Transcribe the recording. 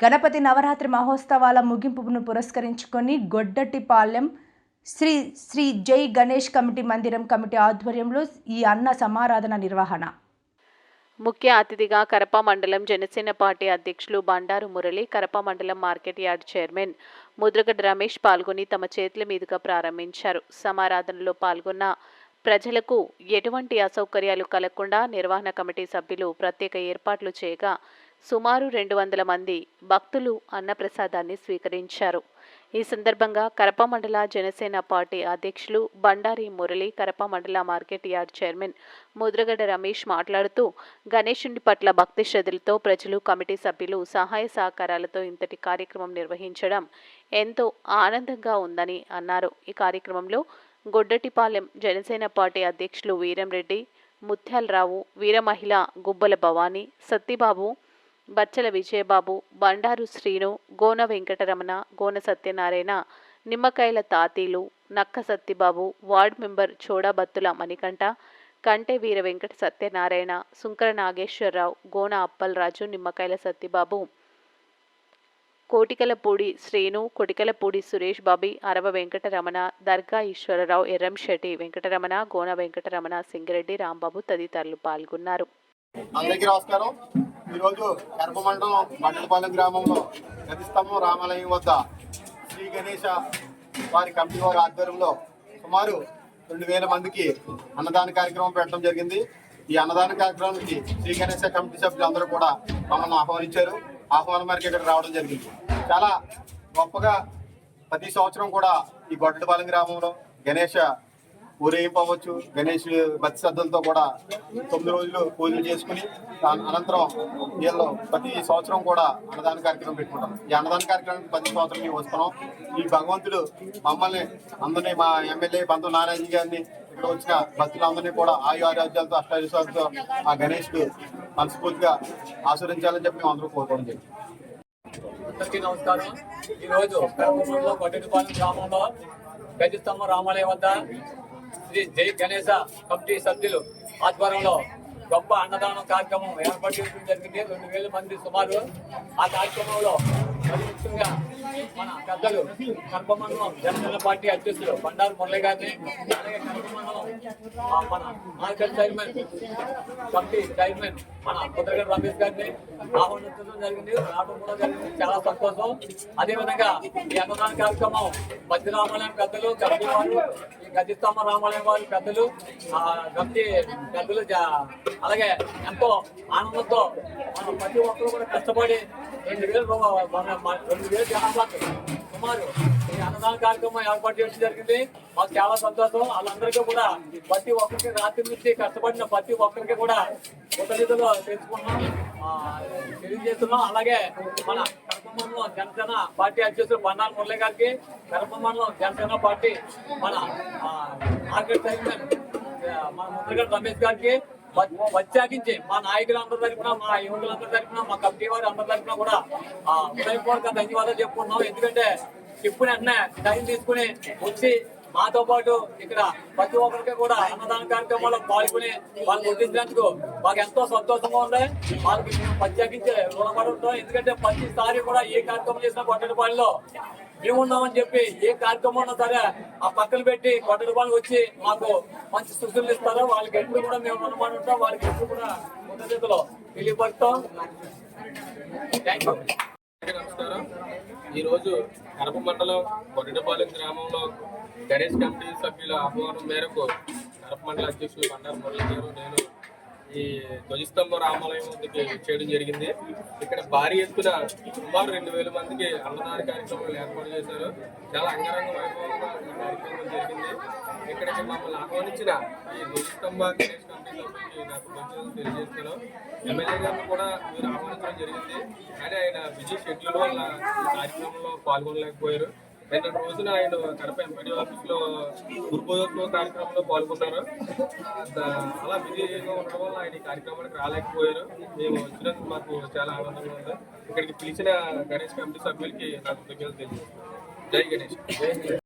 గణపతి నవరాత్రి మహోత్సవాల ముగింపును పురస్కరించుకొని గొడ్డటిపాలెం శ్రీ శ్రీ జై గణేష్ కమిటీ మందిరం కమిటీ ఆధ్వర్యంలో ఈ అన్న సమారాధన నిర్వహణ. ముఖ్య అతిథిగా కరప మండలం జనసేన పార్టీ అధ్యక్షులు బండారు మురళి కరప మండలం market yard chairman Mudragada Ramesh పాల్గొని తమ చేతుల మీదుగా ప్రారంభించారు. సమారాధనలో పాల్గొన్న ప్రజలకు ఎటువంటి అసౌకర్యాలు కలగకుండా నిర్వహణ కమిటీ సభ్యులు ప్రత్యేక ఏర్పాట్లు చేయగా సుమారు రెండు వందల మంది భక్తులు అన్నప్రసాదాన్ని స్వీకరించారు. ఈ సందర్భంగా కరప మండల జనసేన పార్టీ అధ్యక్షులు బండారి మురళి కరప మండల market yard chairman Mudragada Ramesh మాట్లాడుతూ గణేశుని పట్ల భక్తి శ్రద్ధలతో ప్రజలు కమిటీ సభ్యులు సహాయ సహకారాలతో ఇంతటి కార్యక్రమం నిర్వహించడం ఎంతో ఆనందంగా ఉందని అన్నారు. ఈ కార్యక్రమంలో గొడ్డటిపాలెం జనసేన పార్టీ అధ్యక్షులు వీరంరెడ్డి ముత్యాలరావు వీరమహిళ గుబ్బల భవానీ సత్తిబాబు బచ్చల విజయబాబు బండారు శ్రీను గోన వెంకటరమణ గోన సత్యనారాయణ నిమ్మకాయల తాతీలు నక్క సత్తిబాబు వార్డ్ మెంబర్ చోడాబత్తుల మణికంఠ కంటే వీర వెంకట సత్యనారాయణ సుంకర నాగేశ్వరరావు గోన అప్పలరాజు నిమ్మకాయల సత్తిబాబు కోటికలపూడి శ్రీను కొటికలపూడి సురేష్ బాబి అరవ వెంకటరమణ దర్గా ఈశ్వరరావు ఎర్రంశెట్టి వెంకటరమణ గోన వెంకటరమణ సింగిరెడ్డి రాంబాబు తదితరులు పాల్గొన్నారు. అందరికీ నమస్కారం. ఈరోజు కరప మండలం మండలపాలెం గ్రామంలో గతిస్తంభం రామాలయం వద్ద శ్రీ గణేష వారి కమిటీ వారి ఆధ్వర్యంలో సుమారు రెండు వేల మందికి అన్నదాన కార్యక్రమం పెట్టడం జరిగింది. ఈ అన్నదాన కార్యక్రమానికి శ్రీ గణేష కమిటీ సభ్యులు అందరూ కూడా మమ్మల్ని ఆహ్వానించారు. ఆహ్వానం మేరకు ఇక్కడ రావడం జరిగింది. చాలా గొప్పగా ప్రతి సంవత్సరం కూడా ఈ గొడ్డపాలెం గ్రామంలో గణేష ఊరేగింపు అవ్వచ్చు గణేష్ భక్తి శ్రద్ధలతో కూడా తొమ్మిది రోజులు పూజలు చేసుకుని దాని అనంతరం వీళ్ళు ప్రతి సంవత్సరం కూడా అన్నదాన కార్యక్రమం పెట్టుకుంటాం. ఈ అన్నదాన కార్యక్రమానికి ప్రతి సంవత్సరం మేము వస్తున్నాం. ఈ భగవంతుడు మమ్మల్ని అందరినీ మా ఎమ్మెల్యే బంధు నారాయణ గారిని ఇక్కడ వచ్చిన భక్తులందరినీ కూడా ఆయు ఆరోగ్యాలతో అష్టాయుషాలతో ఆ గణేష్కు మనస్ఫూర్తిగా ఆశీర్వదించాలని చెప్పి మేము అందరూ కోరుకోవడం జరిగింది. అందరికీ నమస్కారం. ఈ రోజు కర్మూరులో గ్రామంలో గజస్తంభ రామాలయం వద్ద శ్రీ జై గణేశ కమిటీ సభ్యులు ఆధ్వర్యంలో గొప్ప అన్నదానం కార్యక్రమం ఏర్పాటు చేయడం జరిగింది. రెండు వేల మంది సుమారు ఆ కార్యక్రమంలో మరి ముఖ్యంగా మన పెద్దలు కర్పమండలం జనసేన పార్టీ అధ్యక్షులు బండారు మురళి గారిని అలాగే కర్పమండలం మన మార్కెట్ చైర్మన్ కమిటీ చైర్మన్ మన కుదరగడ రమేష్ గారిని ఆహ్వానించడం జరిగింది. రావడం కూడా జరిగింది. చాలా సంతోషం. అదేవిధంగా ఈ అన్నదాన కార్యక్రమం మధ్య రామాలయం పెద్దలు కమిటీ వాళ్ళు ఈ రామాలయం వారి పెద్దలు కమిటీ పెద్దలు అలాగే ఎంతో ఆనందంతో మనం ప్రతి ఒక్కరు కూడా కష్టపడి రెండు వేలు మన- రెండు వేలు జనాభాకు సుమారు. ఈ అన్నదాన కార్యక్రమం ఏర్పాటు చేయడం జరిగింది. మాకు చాలా సంతోషం. వాళ్ళందరికీ కూడా ప్రతి ఒక్కరికి రాత్రి నుంచి కష్టపడిన ప్రతి ఒక్కరికి కూడా కృతజ్ఞతలు తెలుసుకున్నాం తెలియజేస్తున్నాం. అలాగే మన కడపమండలం జనసేన పార్టీ అధ్యక్షులు బండాల మురళి గారికి కడపమండలం జనసేన పార్టీ మన మార్కెట్ చైర్మన్ మన ముద్రగడ్ రమేష్ గారికి ప్రత్యేకించి మా నాయకులందరి తరఫున మా యువకులందరి తరఫున మా కమిటీ వారి అందరి తరఫున కూడా ఆ, హృదయపూర్వక ధన్యవాదాలు చెప్పుకుంటున్నాం. ఎందుకంటే ఇప్పుడు అన్నే టైం తీసుకుని వచ్చి మాతో పాటు ఇక్కడ ప్రతి ఒక్కరికి కూడా అన్నదాన కార్యక్రమంలో పాల్గొని వాళ్ళు గుర్తించినందుకు మాకు ఎంతో సంతోషంగా ఉంది. వాళ్ళకి ప్రత్యేకించి రుణపడి ఉంటాం. ఎందుకంటే ప్రతిసారి కూడా ఏ కార్యక్రమం చేసినా కొట్టడిపాడిలో మేము ఉన్నామని చెప్పి ఏ కార్యక్రమం ఉన్నా సరే ఆ పక్కన పెట్టి కొట్టడిపాడు వచ్చి మాకు మంచి సుఖులు ఇస్తారు వాళ్ళకి ఎప్పుడు కూడా మేము రుణపడి ఉంటాం వాళ్ళకి ఎప్పుడు కూడా కృతజ్ఞతలు తెలియపడతాం థ్యాంక్ యూ నమస్కారం ఈరోజు కడప మండలం కొరటపాలెం గ్రామంలో గణేష్ కమిటీ సభ్యుల ఆహ్వానం మేరకు కడప మండల అధ్యక్షులు బండారు మురళి గారు నేను ఈ ధ్వజస్తంభ రామాలయం ముందుకి చేయడం జరిగింది. ఇక్కడ భారీ ఎత్తున సుమారు రెండు వేల మందికి అన్నదాన కార్యక్రమాలు ఏర్పాటు చేశారు. చాలా అంగరంగ వైభవంగా కార్యక్రమం జరిగింది. ఇక్కడికి మమ్మల్ని ఆహ్వానించిన ఈ ధ్వజస్తంభ గణేష్ కమిటీ సభ్యులకి నాకు మంచి తెలియజేస్తున్నాను ఎమ్మెల్యే గారిని కూడా మీరు ఆహ్వానించడం జరిగింది. కానీ ఆయన బిజీ షెడ్యూల్ వల్ల కార్యక్రమంలో పాల్గొనలేకపోయారు. నిన్న రోజున ఆయన కడప ఎంపీడీ ఆఫీస్లో కార్యక్రమంలో పాల్గొన్నారు. అలా బిజీగా ఉండడం వల్ల ఆయన కార్యక్రమానికి రాలేకపోయారు. మేము వచ్చినందుకు మాకు చాలా ఆనందంగా ఉంది. ఇక్కడికి పిలిచిన గణేష్ కమిటీ సభ్యులకి నాకు కృతజ్ఞతలు తెలియజేస్తున్నాను. జై గణేష్.